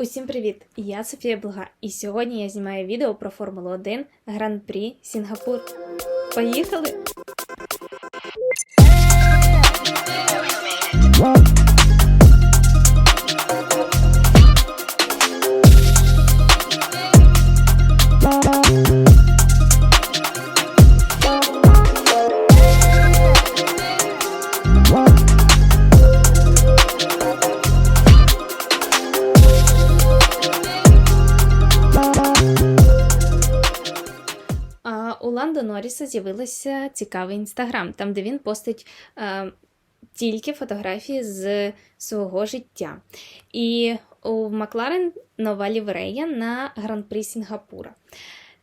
Усім привіт! Я Софія Блга, і сьогодні я знімаю відео про Формулу 1 Гран-прі Сінгапур. Поїхали! Норріса з'явився цікавий інстаграм, там де він постить е, тільки фотографії з свого життя. І у Макларен нова ліврея на гран-прі Сінгапура.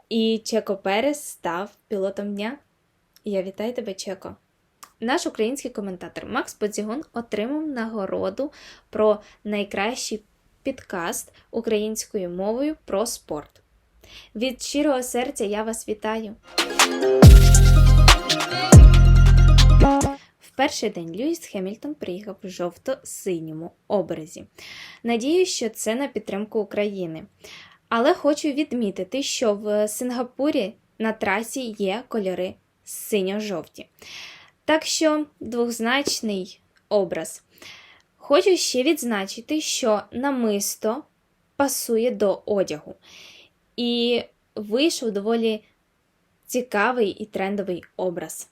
І Чеко Перес став пілотом дня. Я вітаю тебе, Чеко. Наш український коментатор Макс Подзігун отримав нагороду про найкращий підкаст українською мовою про спорт. Від щирого серця я вас вітаю. В перший день Льюіс Хемільтон приїхав в жовто-синьому образі. Надію, що це на підтримку України. Але хочу відмітити, що в Сингапурі на трасі є кольори синьо-жовті. Так що двозначний образ. Хочу ще відзначити, що намисто пасує до одягу. І вийшов доволі цікавий і трендовий образ.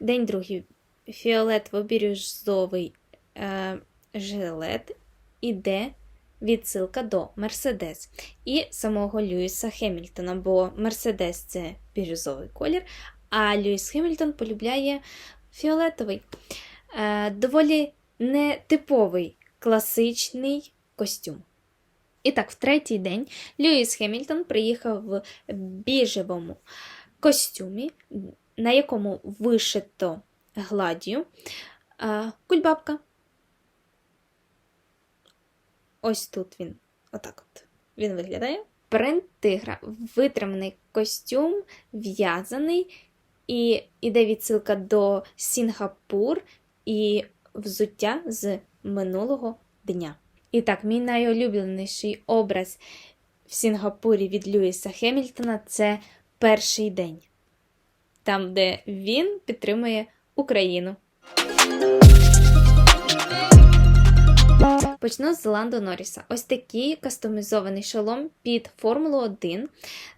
День другий. Фіолетово-бірюзовий е, жилет іде відсилка до Мерседес і самого Льюіса Хемільтона, бо Мерседес це бірюзовий колір, а Льюіс Хемільтон полюбляє фіолетовий. Е, доволі нетиповий класичний костюм. І так, в третій день Льюіс Хемільтон приїхав в біжевому костюмі, на якому вишито гладдю а, кульбабка. Ось тут він. Отак от. Він виглядає. Принт тигра. Витриманий костюм, в'язаний, і іде відсилка до Сінгапур і взуття з минулого дня. І так, мій найулюбленіший образ в Сінгапурі від Льюіса Хемільтона це перший день, там, де він підтримує Україну. Почну з Ландо Норріса. Ось такий кастомізований шолом під Формулу 1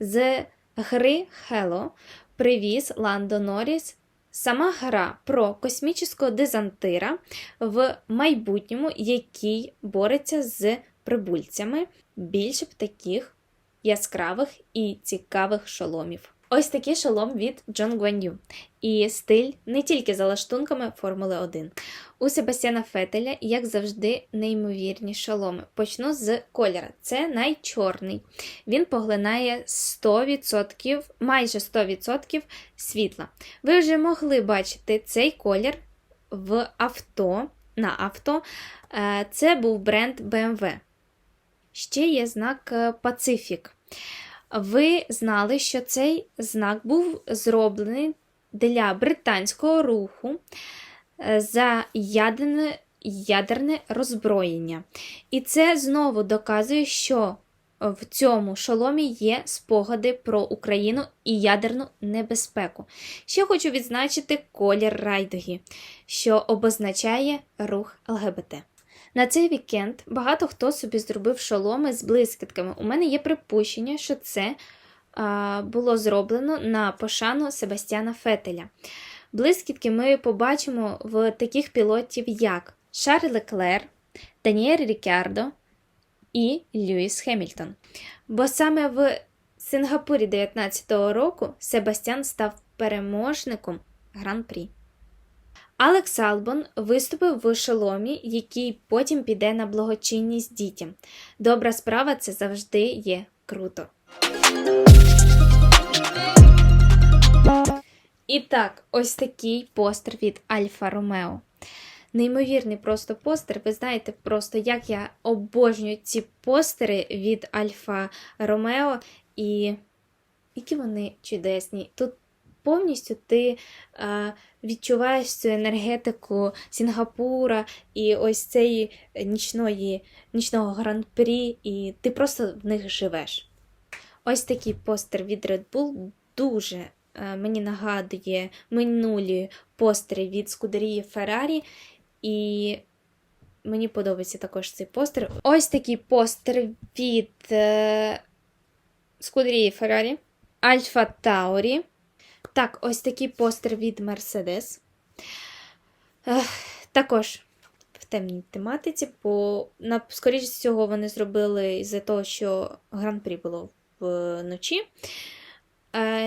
з гри Hello привіз Ландо Норріс Сама гра про космічного дезантира в майбутньому, який бореться з прибульцями, більше б таких яскравих і цікавих шоломів. Ось такий шолом від Джон Гвеню. І стиль не тільки за лаштунками Формули 1. У Себастьяна Фетеля, як завжди, неймовірні шоломи. Почну з кольора. Це найчорний. Він поглинає 100%, майже 100% світла. Ви вже могли бачити цей колір в авто. На авто. Е, це був бренд BMW. Ще є знак е, Pacific. Ви знали, що цей знак був зроблений для британського руху е, за ядерне, ядерне роззброєння. І це знову доказує, що в цьому шоломі є спогади про Україну і ядерну небезпеку. Ще хочу відзначити колір райдуги, що обозначає рух ЛГБТ. На цей вікенд багато хто собі зробив шоломи з блискітками. У мене є припущення, що це а, було зроблено на пошану Себастьяна Фетеля. Блискітки ми побачимо в таких пілотів, як Шарль Леклер, Даніель Рікардо і Льюіс Хемільтон. Бо саме в Сингапурі 19-го року Себастьян став переможником гран-прі. Алекс Албон виступив в шоломі, який потім піде на благочинність дітям. Добра справа це завжди є круто. І так, ось такий постер від Альфа Ромео. Неймовірний просто постер. Ви знаєте, просто як я обожнюю ці постери від Альфа Ромео, і які вони чудесні. Тут повністю ти е, відчуваєш цю енергетику Сінгапура і ось цієї нічної, нічного гран-прі, і ти просто в них живеш. Ось такий постер від Red Bull дуже е, мені нагадує минулі постери від Скудерії Ferrari, і мені подобається також цей постер. Ось такий постер від е, Скудерії Ferrari, Альфа Таурі. Так, ось такий постер від Mercedes. Також в темній тематиці, бо на, скоріш всього вони зробили із-за того, що гран-прі було вночі.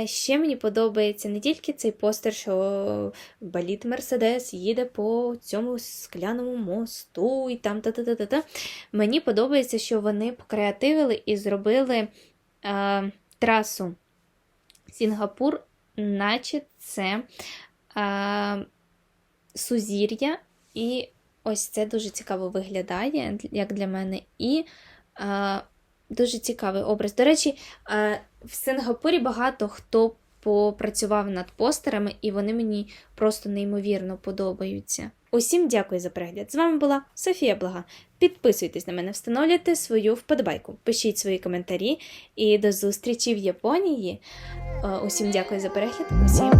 Ще мені подобається не тільки цей постер, що боліт Мерседес їде по цьому скляному мосту і там та-та-та-та. Мені подобається, що вони покреативили і зробили е, трасу Сінгапур, наче це е, сузір'я, і ось це дуже цікаво виглядає, як для мене. І е, дуже цікавий образ. До речі, е, в Сингапурі багато хто попрацював над постерами, і вони мені просто неймовірно подобаються. Усім дякую за перегляд. З вами була Софія Блага. Підписуйтесь на мене, встановлюйте свою вподобайку, пишіть свої коментарі і до зустрічі в Японії. Е, Усім дякую за перегляд. Усім